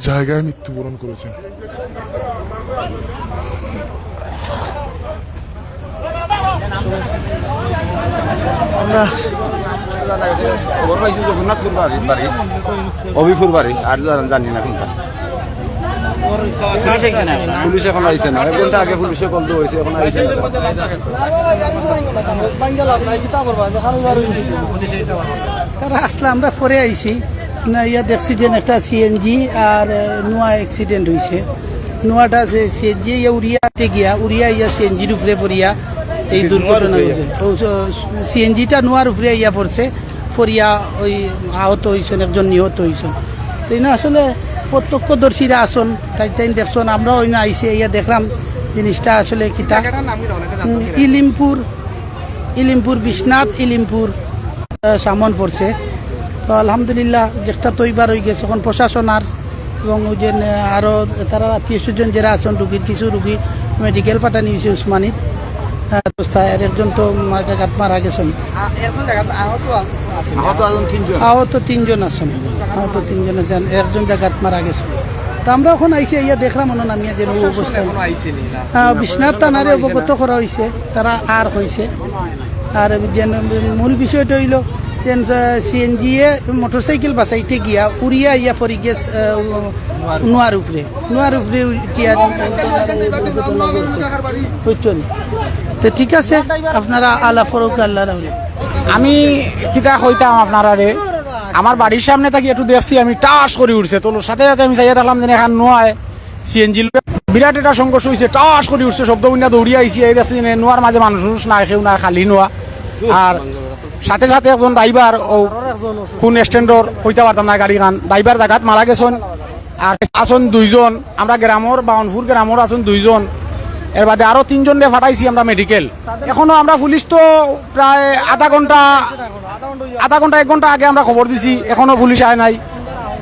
জায়গায় মৃত্যুবরণ করেছেন। আমরা জগন্নাথপুর বাড়ি অভিপুর বাড়ি আর জান- জানি না কোনটা। পুলিশ এখন আইছে না। এক ঘণ্টা আগে পুলিশে কল তো হয়েছে এখন আইছে তারা আসলে আমরা পরে আইছি। না ইয়া দেখছি যে একটা সিএনজি আর নোয়া অ্যাক্সিডেন্ট হয়েছে নোয়াটা সিএনজি ইয়া উড়িয়াতে গিয়া উড়িয়া ইয়া সিএনজির উপরে পড়িয়া এই দুর্ঘটনা হয়েছে সিএনজিটা নোয়ার উপরে ইয়া পড়ছে পড়িয়া ওই আহত হয়েছেন একজন নিহত হয়েছেন তো না আসলে প্রত্যক্ষদর্শীরা আসন তাই তাই দেখছেন আমরাও ওই না আইসে ইয়া দেখলাম জিনিসটা আসলে কিতা ইলিমপুর ইলিমপুর বিশ্বনাথ ইলিমপুর সামন পড়ছে। তো আলহামদুলিল্লাহ যেটা তৈবার হয়ে গেছে। এখন প্রশাসন আর এবং ওই যে আহ, আরও তারা আত্মীয় স্বজন যারা আছেন রুগীর কিছু রুগী মেডিকেল পাঠানি হয়েছে উসমানিত। অবস্থায় আর একজন তো জায়গাত মারা গেছেন। আহত তিনজন? আছেন। আহত তিনজন আছেন একজন জায়গাত মারা গেছেন তো আমরা এখন আইসি ইয়া দেখলাম মনে নামিয়া যে অবস্থা। বিশ্বনাথ থানারে অবগত করা হয়েছে তারা আর হয়েছে। আর যেন মূল বিষয়টা হইল যে সিএনজি এ মোটরসাইকেল বাঁচাইতে গিয়া উড়িয়া ইয়া ফরি গেছ নোয়ার উপরে। নোয়ার উপরে তো ঠিক আছে, আপনারা আলা ফরক আল্লাহ আমি কিতা কইতাম আপনারারে, আমার বাড়ির সামনে থাকি একটু দেখছি, আমি টাস করে উঠছে। তো সাথে সাথে আমি চাইয়া দেখলাম যে এখান নোয়ায় সিএনজি বিরাট একটা সংঘর্ষ হয়েছে টাস করে উঠছে, শব্দ দৌড়িয়ে আইসি এই দেখছি নোয়ার মাঝে মানুষ না কেউ না খালি নোয়া। আর সাথে সাথে একজন ড্রাইভার ও কোন স্ট্যান্ডর কইতে পারতাম না গাড়ি খান ড্রাইভার জায়গাত মারা গেছেন। আর আসন দুইজন। আমরা গ্রামর বাউনপুর গ্রামর আসন দুইজন। এর বাদে আরও তিনজন ফাটাইছি আমরা মেডিকেল এখনও আমরা পুলিশ তো প্রায় আধা ঘণ্টা আধা ঘণ্টা এক ঘণ্টা আগে আমরা খবর দিছি। এখনও পুলিশ আয় নাই।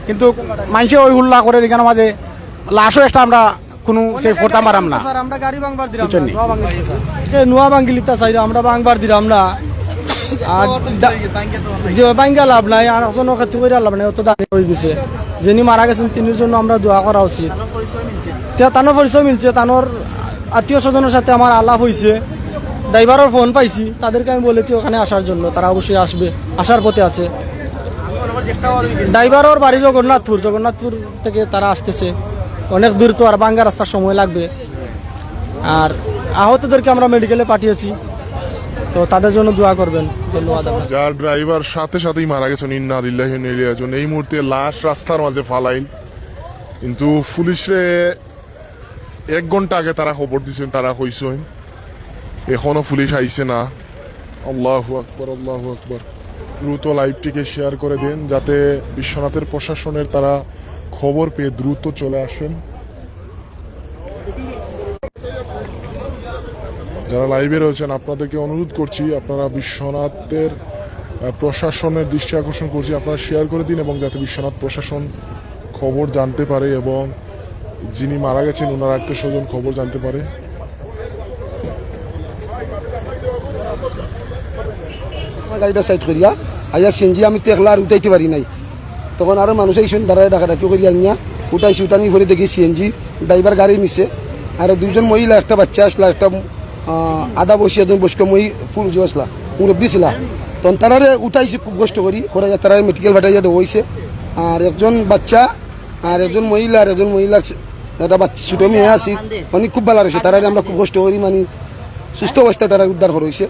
কিন্তু মানুষে ওই উল্লাহ করে এখানে মাঝে লাশও একটা আমরা কোনো সেভ করতাম পারাম না। নোয়া বাঙ্গিলিতা চাইরা আমরা বাংবার দিলাম না। আর যে বাঙ্গা লাভ নাই, আর একজনের ক্ষেত্রে করে লাভ নাই, অত দামি হয়ে গেছে। যিনি মারা গেছেন তিনির জন্য আমরা দোয়া করা উচিত। তানোর পরিচয় মিলছে তানোর আত্মীয় স্বজনের সাথে আমার আলাপ হয়েছে ড্রাইভারের ফোন পাইছি, তাদেরকে আমি বলেছি, ওখানে আসার জন্য, তারা অবশ্যই আসবে, আসার পথে আছে। ড্রাইভারের বাড়ি জগন্নাথপুর জগন্নাথপুর থেকে তারা আসতেছে। অনেক দূর তো আর বাঙ্গা রাস্তার সময় লাগবে। আর আহতদেরকে আমরা মেডিকেলে পাঠিয়েছি। তো তাদের জন্য দোয়া করবেন। ধন্যবাদ যার ড্রাইভার সাথে সাথেই মারা গেছেন, ইন্না আলিল্লাহ এই মুহূর্তে লাশ রাস্তার মাঝে ফালাইল। কিন্তু পুলিশে এক ঘণ্টা আগে তারা খবর দিছেন, তারা কইছেন এখনও পুলিশ আইছে না। আল্লাহ আকবর আল্লাহ আকবর। দ্রুত লাইভটিকে শেয়ার করে দেন, যাতে বিশ্বনাথের প্রশাসনের তারা খবর পেয়ে দ্রুত চলে আসেন। যারা লাইভে রয়েছেন, আপনাদেরকে অনুরোধ করছি, আপনারা বিশ্বনাথের প্রশাসনের দৃষ্টি আকর্ষণ করছি, আপনারা শেয়ার করে দিন এবং যাতে বিশ্বনাথ প্রশাসন খবর জানতে পারে এবং যিনি মারা গেছেন ওনার আত্মীয় স্বজন খবর জানতে পারে। গাড়িটা সাইড করিয়া আইয়া সিএনজি আমি তো আর উঠাইতে পারি নাই। তখন আরও মানুষ আইসুন, দাঁড়ায় ডাকা ডাকি করিয়া আনিয়া উঠাইছি, উঠানি ভরে দেখি সিএনজি। ড্রাইভার গাড়ি নিছে। আর দুইজন মহিলা, একটা বাচ্চা, আসলা, একটা আদা বসি একজন বসকে মই ফুল যে আসলা মুরব্বী ছিলা তখন তারারে উঠাইছি খুব কষ্ট করি ওরা তারা মেডিকেল পাঠাইয়া দেওয়া হয়েছে আর একজন বাচ্চা, আর একজন মহিলা, আর একজন মহিলা একটা বাচ্চা, ছোটো মেয়ে আছি। মানে খুব ভালো রয়েছে তারা আমরা খুব কষ্ট করি মানে সুস্থ অবস্থায় তারা উদ্ধার করা হয়েছে